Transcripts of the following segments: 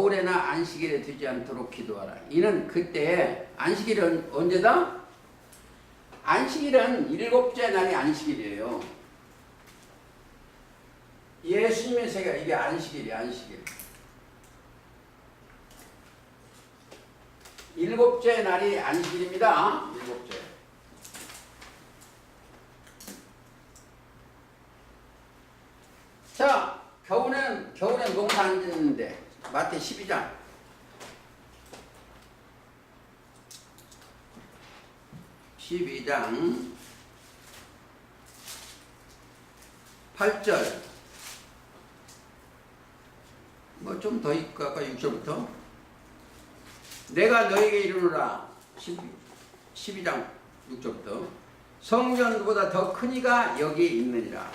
겨울에나 안식일에 되지 않도록 기도하라. 이는 그때 안식일은 언제다? 안식일은 일곱째 날이 안식일이에요. 예수님의 세계가 이게 안식일이야, 안식일. 일곱째 날이 안식일입니다. 일곱째. 자, 겨울엔 겨울엔 농사 안 짓는데 마태 12장. 십이장 8절. 뭐 좀 더 있고 아까 6절부터. 내가 너에게 이르노라. 12 장 6절부터. 성전보다 더 큰 이가 여기 있느니라.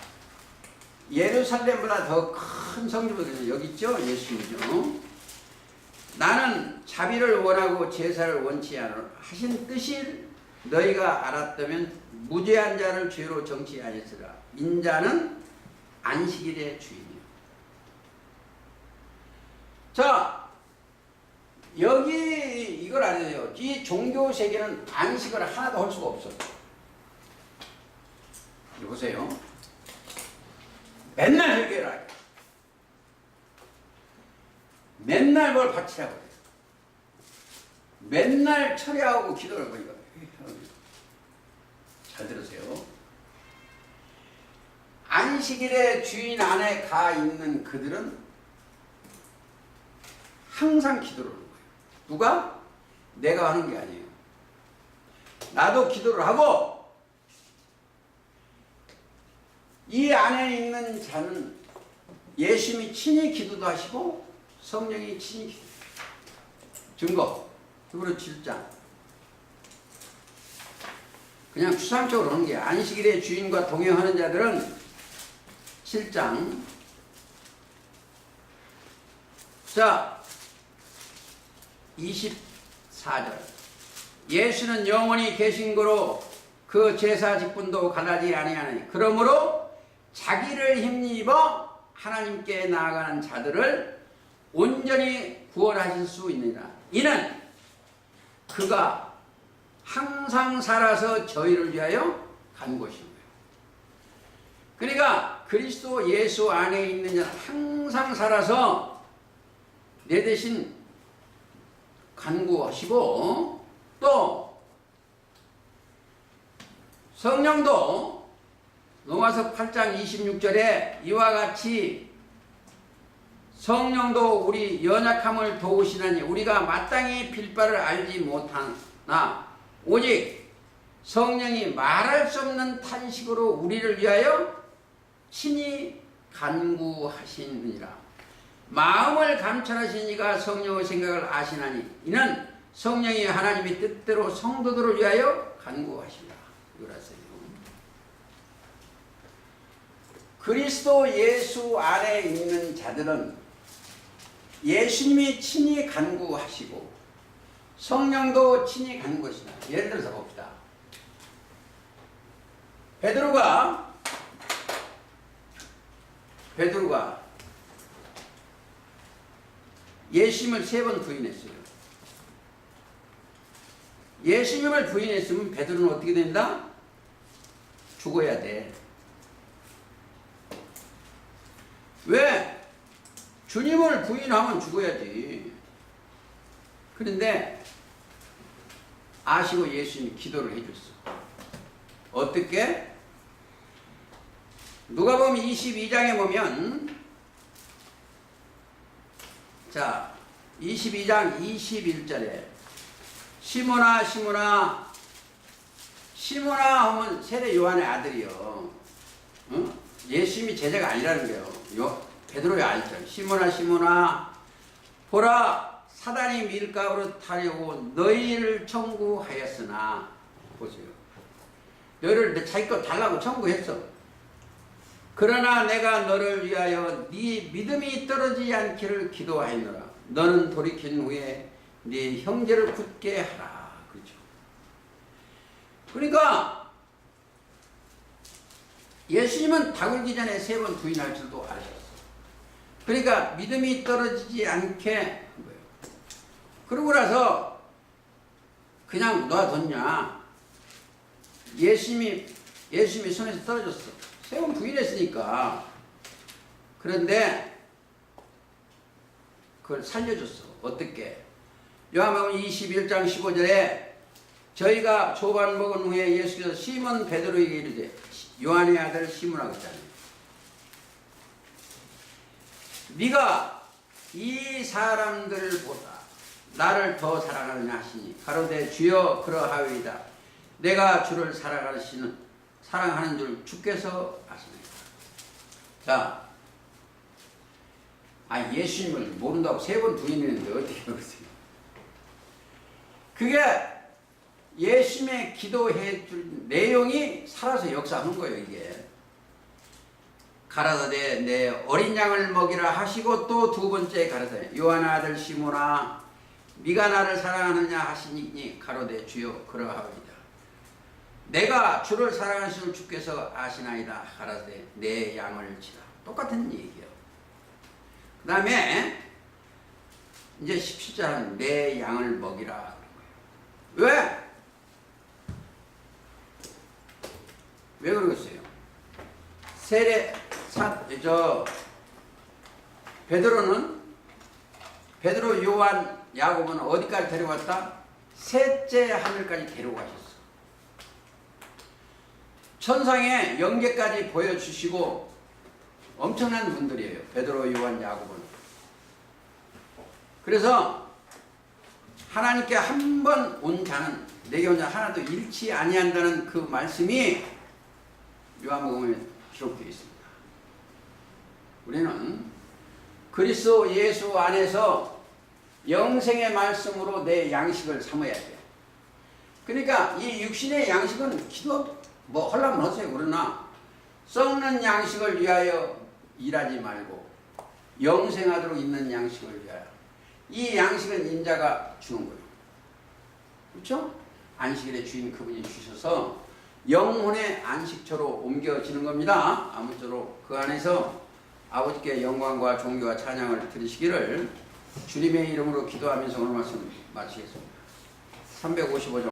예루살렘보다 더큰 성전보다 여기 있죠? 예수님이죠. 나는 자비를 원하고 제사를 원치 않아. 하신 뜻이 너희가 알았다면 무죄한 자를 죄로 정치 하였으라. 인자는 안식일의 주인이요. 자 여기 이걸 알아야 돼요. 이 종교 세계는 안식을 하나도 할 수가 이리 보세요. 맨날 회개를 하게 맨날 뭘 바치라고 그래요. 맨날 철야하고 기도를 이거 잘 들으세요. 안식일의 주인 안에 가 있는 그들은 항상 기도를 하는 거예요. 누가? 내가 하는 게 아니에요. 나도 기도를 하고 이 안에 있는 자는 예수님이 친히 기도도 하시고 성령이 기도. 증거. 그리고 7장. 그냥 추상적으로 하는 게 안식일의 주인과 동행하는 자들은 7장. 자, 24절. 예수는 영원히 계신 거로 그 제사 직분도 갈라지 아니하니 그러므로 자기를 힘입어 하나님께 나아가는 자들을 온전히 구원하실 수 있느니라. 이는 그가 항상 살아서 저희를 위하여 간 것이고요. 그러니까 그리스도 예수 안에 있는 자는 항상 살아서 내 대신 간구하시고 또 성령도 로마서 8장 26절에 이와 같이 성령도 우리 연약함을 도우시나니 우리가 마땅히 빌바를 알지 못하나 오직 성령이 말할 수 없는 탄식으로 우리를 위하여 친히 간구하시느니라. 마음을 감찰하신 이가 성령의 생각을 아시나니 이는 성령이 하나님의 뜻대로 성도들을 위하여 간구하시라 이걸 하세요. 그리스도 예수 안에 있는 자들은 예수님이 친히 간구하시고 성령도 친히 간구하시나 예를 들어서 봅시다. 베드로가 베드로가 예수님을 세 번 부인했어요. 예수님을 부인했으면 베드로는 어떻게 된다? 죽어야 돼. 왜? 주님을 부인하면 죽어야지. 그런데 아시고 예수님이 기도를 해줬어. 어떻게? 누가 보면 22장에 보면 자 22장 21절에 시모나 시모나 시모나 하면 세례 요한의 아들이요. 응? 예수님이 제자가 아니라는 거예요. 요, 베드로의 알죠. 시모나 시모나 보라 사단이 밀가루로 타려고 너희를 청구하였으나 보세요. 너희를 자기 것 달라고 청구했어. 그러나 내가 너를 위하여 네 믿음이 떨어지지 않기를 기도하였노라. 너는 돌이킨 후에 네 형제를 굳게 하라. 그렇죠. 그러니까 예수님은 다굴기 전에 세 번 부인할 줄도 아셨어. 그러니까 믿음이 떨어지지 않게 그러고 나서 그냥 놔뒀냐? 예수님이 예수님이 손에서 떨어졌어. 세번 부인했으니까. 그런데 그걸 살려줬어. 어떻게? 요한복음 21장 15절에 저희가 조반 먹은 후에 예수께서 시몬 베드로에게 이르되 요한의 아들 시몬하고 있잖아요. 네가 이 사람들보다 나를 더 사랑하느냐 하시니 가로되 주여 그러하오이다. 내가 주를 사랑하시는 사랑하는 줄 주께서 아시나이다. 자, 아 예수님을 모른다고 세 번 부인했는데 어떻게 그러세요? 그게 예수님의 기도해 줄 내용이 살아서 역사하는 거예요, 이게. 가라사대 내 어린 양을 먹이라 하시고 또 두 번째 가라사대 요한 아들 시모나 네가 나를 사랑하느냐 하시니 가로되 주여 그러하오이다. 내가 주를 사랑하시는 주께서 아시나이다 가라사대 내 양을 치라. 똑같은 얘기예요. 그 다음에 이제 17절은 내 양을 먹이라. 왜? 왜 그러겠어요? 세례 사, 저 베드로는 베드로 요한 야곱은 어디까지 데려갔다? 셋째 하늘까지 데려가셨어. 천상의 영계까지 보여주시고 엄청난 분들이에요. 베드로 요한 야곱은. 그래서 하나님께 한 번 온 자는 내게 온 자 하나도 잃지 아니한다는 그 말씀이 요한복음에 기록되어 있습니다. 우리는 그리스도 예수 안에서 영생의 말씀으로 내 양식을 삼아야 돼요. 그러니까 이 육신의 양식은 기도 뭐 하려면 하세요. 그러나 썩는 양식을 위하여 일하지 말고 영생하도록 있는 양식을 위하여 이 양식은 인자가 주는 거예요. 그렇죠? 안식일의 주인 그분이 주셔서 영혼의 안식처로 옮겨지는 겁니다. 아무쪼록 그 안에서 아버지께 영광과 존경과 찬양을 드리시기를 주님의 이름으로 기도하면서 오늘 말씀 마치겠습니다. 355장